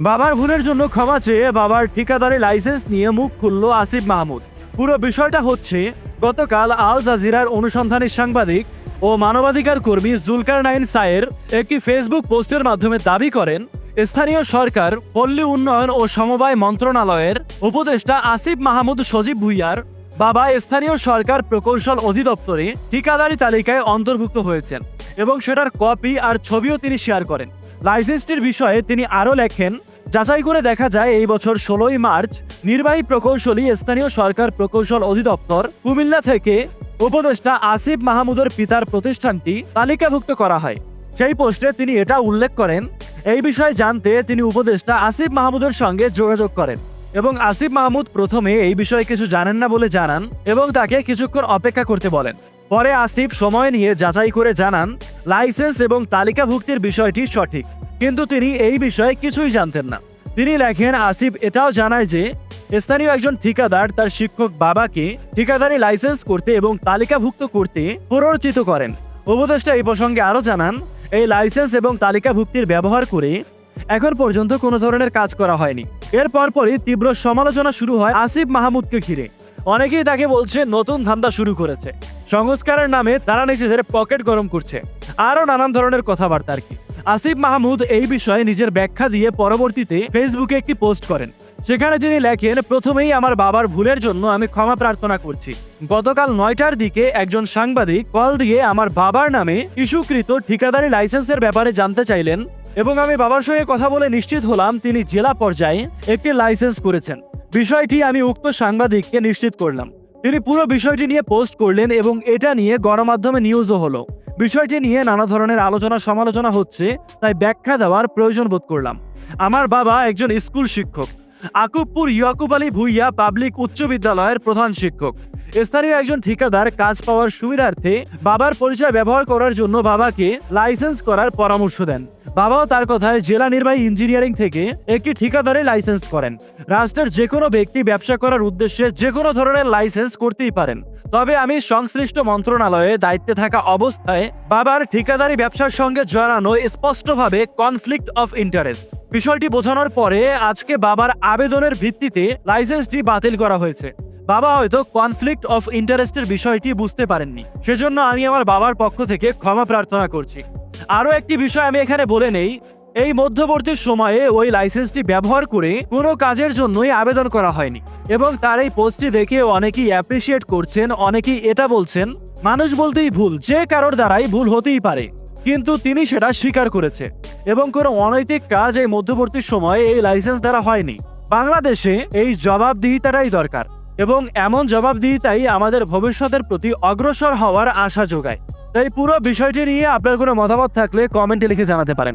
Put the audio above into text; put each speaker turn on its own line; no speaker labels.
বাবার ভুলের জন্য ক্ষমা চেয়ে বাবার ঠিকাদারি লাইসেন্স নিয়ে মুখ খুলল আসিফ মাহমুদ। পুরো বিষয়টা হচ্ছে, গতকাল আল জাজিরার অনুসন্ধানী সাংবাদিক ও মানবাধিকার কর্মী জুলকার নাইন সায়ের একটি ফেসবুক পোস্টের মাধ্যমে দাবি করেন, স্থানীয় সরকার, পল্লী উন্নয়ন ও সমবায় মন্ত্রণালয়ের উপদেষ্টা আসিফ মাহমুদ সজীব ভুইয়ার বাবা স্থানীয় সরকার প্রকৌশল অধিদপ্তরে ঠিকাদারি তালিকায় অন্তর্ভুক্ত হয়েছেন এবং সেটার কপি আর ছবিও তিনি শেয়ার করেন। লাইসেন্সটির বিষয়ে তিনি আরও লেখেন, যাচাই করে দেখা যায় এই বছর ষোলোই মার্চ নির্বাহী প্রকৌশলী স্থানীয় সরকার প্রকৌশল অধিদপ্তর কুমিল্লা থেকে উপদেষ্টা আসিফ মাহমুদের পিতার প্রতিষ্ঠানটি তালিকাভুক্ত করা হয়। সেই পোস্টে তিনি এটা উল্লেখ করেন, এই বিষয়ে জানতে তিনি উপদেষ্টা আসিফ মাহমুদের সঙ্গে যোগাযোগ করেন এবং আসিফ মাহমুদ প্রথমে এই বিষয়ে কিছু জানেন না বলে জানান এবং তাকে কিছুক্ষণ অপেক্ষা করতে বলেন। পরে আসিফ সময় নিয়ে যাচাই করে জানান লাইসেন্স এবং তালিকাভুক্তির বিষয়টি সঠিক। কিন্তু তিনি এই বিষয়ে কিছুই জানতেন না। তিনি লেখেন, আসিফ এটাও জানায় যে, স্থানীয় একজন ঠিকাদার তার শিক্ষক বাবাকে ঠিকাদারি লাইসেন্স করতে এবং তালিকাভুক্ত করতে প্ররোচিত করেন। উপদেষ্টা এই প্রসঙ্গে আরও জানান, এই লাইসেন্স এবং তালিকাভুক্তির ব্যবহার করে এখন পর্যন্ত কোনো ধরনের কাজ করা হয়নি। এর পরপরই তীব্র সমালোচনা শুরু হয় আসিফ মাহমুদকে ঘিরে। অনেকেই তাকে বলছে, নতুন ধান্দা শুরু করেছে। সংস্কারের নামে তারা নিজেদের পকেট গরম করছে। আরও নানান ধরনের কথাবার্তা আর কি। আসিফ মাহমুদ এই বিষয়ে নিজের ব্যাখ্যা দিয়ে পরবর্তীতে ফেসবুকে একটি পোস্ট করেন। সেখানে তিনি লেখেন, প্রথমেই আমার বাবার ভুলের জন্য আমি ক্ষমা প্রার্থনা করছি। গতকাল নয়টার দিকে একজন সাংবাদিক কল দিয়ে আমার বাবার নামে ইস্যুকৃত ঠিকাদারি লাইসেন্সের ব্যাপারে জানতে চাইলেন এবং আমি বাবার সঙ্গে কথা বলে নিশ্চিত হলাম তিনি জেলা পর্যায়ে একটি লাইসেন্স করেছেন। বিষয়টি আমি উক্ত সাংবাদিককে নিশ্চিত করলাম। তিনি পুরো বিষয়টি নিয়ে পোস্ট করলেন এবং এটা নিয়ে গণমাধ্যমে নিউজও হলো। বিষয়টি নিয়ে নানা ধরনের আলোচনা সমালোচনা হচ্ছে, তাই ব্যাখ্যা দেওয়ার প্রয়োজন বোধ করলাম। আমার বাবা একজন স্কুল শিক্ষক। আকুবপুর ইয়াকুব আলী ভুইয়া পাবলিক উচ্চ বিদ্যালয়ের প্রধান শিক্ষক। স্থানীয় একজন ঠিকাদার কাজ পাওয়ার সুবিধার্থে বাবার পরিচয় ব্যবহার করার জন্য বাবাকে লাইসেন্স করার পরামর্শ দেন। বাবাও তার কথায় জেলা নির্বাহী ইঞ্জিনিয়ারিং থেকে একটি ঠিকাদারে লাইসেন্স করেন। রাষ্ট্রের যে কোনো ব্যক্তি ব্যবসা করার উদ্দেশ্যে যে কোনো ধরনের লাইসেন্স করতেই পারেন। তবে আমি সংশ্লিষ্ট মন্ত্রণালয়ে দায়িত্বে থাকা অবস্থায় বাবার ঠিকাদারি ব্যবসার সঙ্গে জড়ানো স্পষ্টভাবে কনফ্লিক্ট অফ ইন্টারেস্ট বিষয়টি বোঝানোর পরে আজকে বাবার আবেদনের ভিত্তিতে লাইসেন্সটি বাতিল করা হয়েছে। বাবা হয়তো কনফ্লিক্ট অফ ইন্টারেস্টের বিষয়টি বুঝতে পারেননি। সেজন্য আমি আমার বাবার পক্ষ থেকে ক্ষমা প্রার্থনা করছি। আরও একটি বিষয় আমি এখানে বলে নেই। এই মধ্যবর্তী সময়ে ওই লাইসেন্সটি ব্যবহার করে কোনো কাজের জন্যই আবেদন করা হয়নি এবং তার এই পোস্টটি দেখে অনেকেই অ্যাপ্রিসিয়েট করছেন, অনেকেই এটা বলছেন, মানুষ বলতেই ভুল, যে কারোর দ্বারাই ভুল হতেই পারে। কিন্তু তিনি সেটা স্বীকার করেছে এবং কোনো অনৈতিক কাজ এই মধ্যবর্তী সময়ে এই লাইসেন্স দ্বারা হয়নি। বাংলাদেশে এই জবাবদিহিতাটাই দরকার এবং এমন জবাবদিহিতাই আমাদের ভবিষ্যতের প্রতি অগ্রসর হওয়ার আশা যোগায়। তাই পুরো বিষয়টি নিয়ে আপনার কোনো মতামত থাকলে কমেন্টে লিখে জানাতে পারেন।